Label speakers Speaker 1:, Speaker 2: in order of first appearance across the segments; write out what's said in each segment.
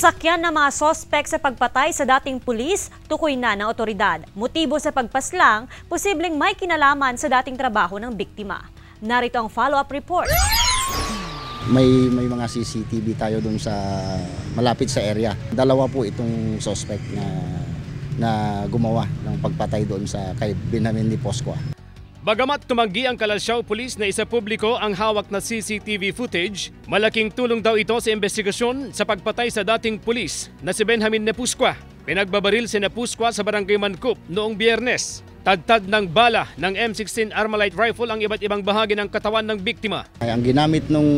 Speaker 1: Sasakyan ng mga sospek sa pagpatay sa dating pulis, tukoy na ng otoridad. Motibo sa pagpaslang, posibleng may kinalaman sa dating trabaho ng biktima. Narito ang follow-up report.
Speaker 2: May may mga CCTV tayo doon sa malapit sa area. Dalawa po itong suspect na na gumawa ng pagpatay doon sa kay Benjamin ni Posqua.
Speaker 3: Bagamat tumanggi ang Kalasyaw Police na isa publiko ang hawak na CCTV footage, malaking tulong daw ito sa investigasyon sa pagpatay sa dating pulis na si Benjamin Nepusqua. Pinagbabaril si Nepusqua sa barangay Mancup noong biyernes. Tagtad ng bala ng M16 Armalite rifle ang iba't ibang bahagi ng katawan ng biktima.
Speaker 2: Ay, ang ginamit nung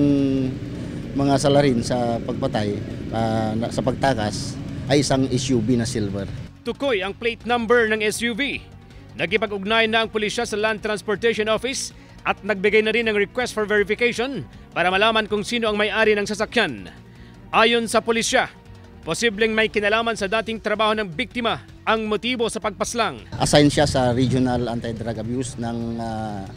Speaker 2: mga salarin sa pagpatay na- sa pagtakas ay isang SUV na silver.
Speaker 3: Tukoy ang plate number ng SUV. Nagipag-ugnay na ang pulisya sa Land Transportation Office at nagbigay na rin ng request for verification para malaman kung sino ang may-ari ng sasakyan. Ayon sa pulisya, posibleng may kinalaman sa dating trabaho ng biktima ang motibo sa pagpaslang.
Speaker 2: Assign siya sa Regional Anti-Drug Abuse ng ah,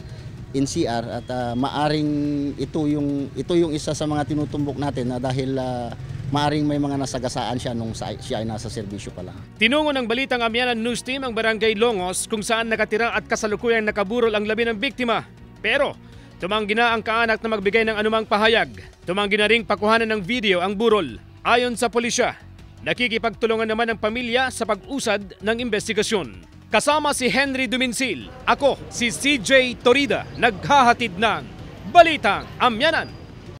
Speaker 2: NCR at ah, maaring ito yung ito yung isa sa mga tinutumbok natin na dahil ah, maaring may mga nasagasaan siya nung siya ay nasa serbisyo pa lang.
Speaker 3: Tinungo ng balitang Amyanan News Team ang barangay Longos kung saan nakatira at kasalukuyang nakaburol ang labi ng biktima. Pero tumanggi na ang kaanak na magbigay ng anumang pahayag. Tumanggi na ring pakuhanan ng video ang burol. Ayon sa pulisya, nakikipagtulungan naman ang pamilya sa pag-usad ng investigasyon. Kasama si Henry Duminsil, ako si CJ Torida, naghahatid ng Balitang Amyanan.